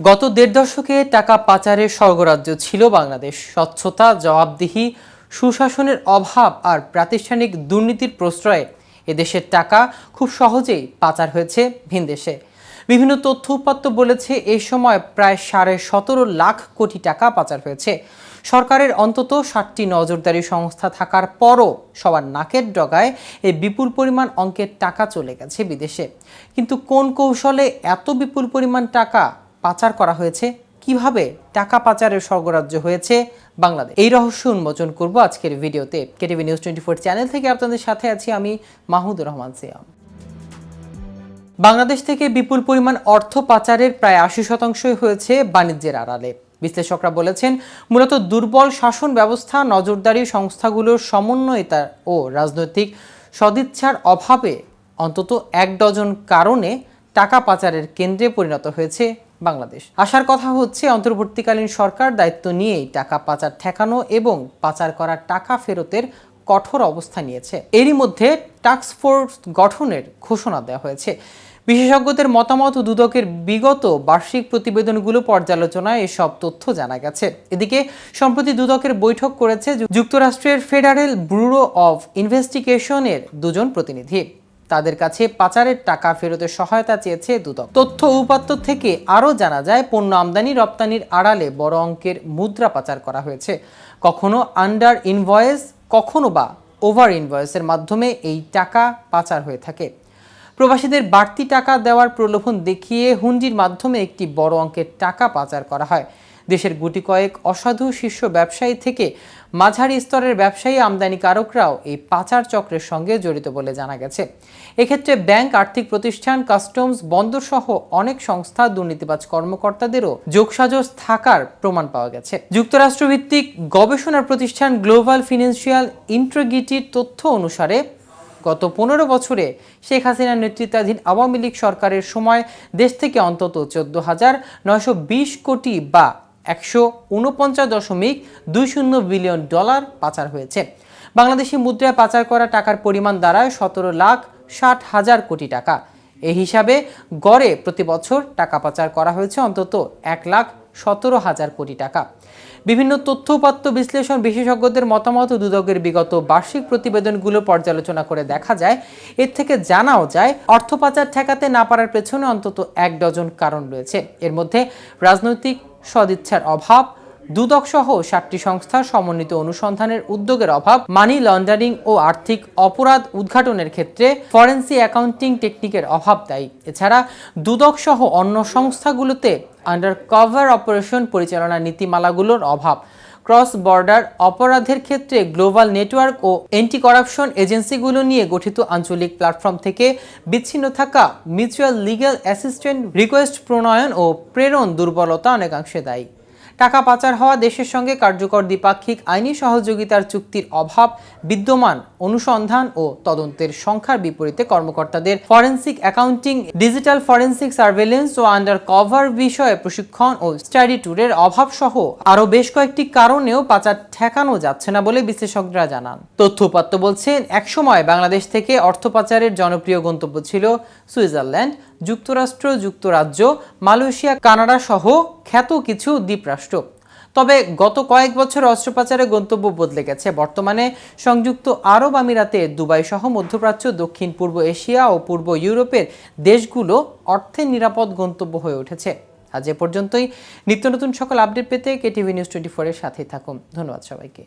গত দেড় দশকে টাকা পাচারের স্বর্গরাজ্য ছিল বাংলাদেশ। স্বচ্ছতা, জবাবদিহি, সুশাসনের অভাব আর প্রাতিষ্ঠানিক দুর্নীতির প্রশ্রয়ে এদেশের টাকা খুব সহজেই পাচার হয়েছে ভিনদেশে বিভিন্ন তথ্য উপাত্ত বলেছে এই সময় প্রায় সাড়ে সতেরো লাখ কোটি টাকা পাচার হয়েছে। সরকারের অন্তত ষাটটি নজরদারি সংস্থা থাকার পরও সবার নাকের ডগায় এই বিপুল পরিমাণ অঙ্কের টাকা চলে গেছে বিদেশে। কিন্তু কোন কৌশলে এত বিপুল পরিমাণ টাকা পাচার করা হয়েছে, কীভাবে টাকা পাচারের স্বর্গরাজ্য হয়েছে, বাংলাদেশ। এই রহস্য উন্মোচন করব আজকের ভিডিওতে। KTV news twenty four channel থেকে আপনাদের সাথে আছি আমি মাহমুদুর রহমান সিয়াম। বাংলাদেশ থেকে বিপুল পরিমাণ অর্থ পাচারের প্রায় আশি শতাংশই হয়েছে বাণিজ্যের আড়ালে। বিশ্লেষকরা বলেছেন, মূলত দুর্বল শাসন ব্যবস্থা, নজরদারি সংস্থাগুলোর সমন্বয়তা ও রাজনৈতিক সদিচ্ছার অভাবে অন্তত এক ডজন কারণে টাকা পাচারের কেন্দ্রে পরিণত হয়েছে বাংলাদেশ। আসার কথা হচ্ছে, অন্তর্বর্তীকালীন সরকার দায়িত্ব নিয়েই টাকা পাচার ঠেকানো এবং পাচার করা টাকা ফেরতের কঠোর অবস্থা নিয়েছে। এরই মধ্যে টাস্ক ফোর্স গঠনের ঘোষণা দেওয়া হয়েছে। বিশেষজ্ঞদের মতামত ও দুদকের বিগত বার্ষিক প্রতিবেদনগুলো পর্যালোচনায় এসব তথ্য জানা গেছে। এদিকে, সম্প্রতি দুদকের বৈঠক করেছে যুক্তরাষ্ট্রের ফেডারেল ব্যুরো অব ইনভেস্টিগেশনের দুজন প্রতিনিধি। তাদের কাছে পাচারের টাকা ফেরতের সহায়তা চেয়েছে দুদক। তথ্য উপাত্ত থেকে আরও জানা যায়, পণ্য আমদানি রপ্তানির আড়ালে বড় অঙ্কের মুদ্রা পাচার করা হয়েছে। কখনো আন্ডার ইনভয়েস কখনো বা ওভার ইনভয়েসের মাধ্যমে এই টাকা পাচার হয়ে থাকে। প্রবাসীদের বাড়তি টাকা দেওয়ার প্রলোভন দেখিয়ে হুন্ডির মাধ্যমে একটি বড় অঙ্কের টাকা পাচার করা হয়। দেশের গুটি কয়েক অসাধু শীর্ষ ব্যবসায়ী থেকে মাঝারি স্তরের ব্যবসায়ী আমদানিকারকরাও এই পাচার চক্রের সঙ্গে জড়িত বলে জানা গেছে। এক্ষেত্রে ব্যাংক, আর্থিক প্রতিষ্ঠান, কাস্টমস বন্দর সহ অনেক সংস্থা দুর্নীতিবাজ কর্মকর্তাদেরও যোগসাজশ থাকার প্রমাণ পাওয়া গেছে। যুক্তরাষ্ট্রভিত্তিক গবেষণা প্রতিষ্ঠান গ্লোবাল ফিনান্সিয়াল ইন্ট্রোগিটির তথ্য অনুসারে, গত পনেরো বছরে শেখ হাসিনার নেতৃত্বাধীন আওয়ামী লীগ সরকারের সময় দেশ থেকে অন্তত চোদ্দ হাজার নয়শো বিশ কোটি বা একশো উনপঞ্চাশ দশমিক দুই শূন্য বিলিয়ন ডলার পাচার হয়েছে। বাংলাদেশি মুদ্রায় পাচার করা টাকার পরিমাণ দাঁড়ায় সতেরো লাখ ষাট হাজার কোটি টাকা। এই হিসাবে গড়ে প্রতি বছর টাকা পাচার করা হয়েছে অন্তত এক লাখ সতেরো হাজার কোটি টাকা। বিভিন্ন তথ্য উপাত্ত বিশ্লেষণ বিশেষজ্ঞদের মতামত দুদকের বিগত বার্ষিক প্রতিবেদনগুলো পর্যালোচনা করে দেখা যায়, এর থেকে জানাও যায়, অর্থ পাচার ঠেকাতে না পারার পেছনে অন্তত এক ডজন কারণ রয়েছে। এর মধ্যে রাজনৈতিক সদিচ্ছার অভাব দুদক সহ সাতটি সংস্থার সমন্বিত অনুসন্ধানের উদ্যোগের অভাব, মানি লন্ডারিং ও আর্থিক অপরাধ উদ্ঘাটনের ক্ষেত্রে ফরেন্সি অ্যাকাউন্টিং টেকনিকের অভাব দায়ী। এছাড়া দুদক সহ অন্য সংস্থাগুলোতে আন্ডার কভার অপারেশন পরিচালনা নীতিমালাগুলোর অভাব ক্রস বর্ডার অপরাধের ক্ষেত্রে গ্লোবাল নেটওয়ার্ক ও অ্যান্টি করাপশন এজেন্সিগুলো নিয়ে গঠিত আঞ্চলিক প্ল্যাটফর্ম থেকে বিচ্ছিন্ন থাকা মিউচুয়াল লিগ্যাল অ্যাসিস্ট্যান্ট রিকোয়েস্ট প্রণয়ন ও প্রেরণ দুর্বলতা অনেকাংশে দায়ী। টাকা পাচার হওয়া দেশের সঙ্গে কার্যকর দ্বিপাক্ষিক আইনি সহযোগিতার চুক্তির অভাব, বিদ্যমান অনুসন্ধান ও তদন্তের সংখ্যার বিপরীতে কর্মকর্তাদের forensic accounting, digital forensic surveillance ও আন্ডার কভার বিষয়ে প্রশিক্ষণ ও স্টাডি ট্যুরের অভাব সহ আরও বেশ কয়েকটি কারণেও পাচার ঠেকানো যাচ্ছে না বলে বিশেষজ্ঞরা জানান। তথ্য উপাত্ত বলছেন, একসময় বাংলাদেশ থেকে অর্থ পাচারের জনপ্রিয় গন্তব্য ছিল সুইজারল্যান্ড, যুক্তরাষ্ট্র, যুক্তরাজ্য, মালয়েশিয়া কানাডা সহ খ্যাত কিছু দ্বীপরাষ্ট্র। তবে গত কয়েক বছর অস্ত্র পাচারের গন্তব্য বদলে গেছে। বর্তমানে সংযুক্ত আরব আমিরাতে দুবাই সহ মধ্যপ্রাচ্য, দক্ষিণ পূর্ব এশিয়া ও পূর্ব ইউরোপের দেশগুলো অর্থে নিরাপদ গন্তব্য হয়ে উঠেছে। আজ এ পর্যন্তই। নিত্য নতুন সকল আপডেট পেতে কেটিভি নিউজ টোয়েন্টি ফোরের সাথেই থাকুন। ধন্যবাদ সবাইকে।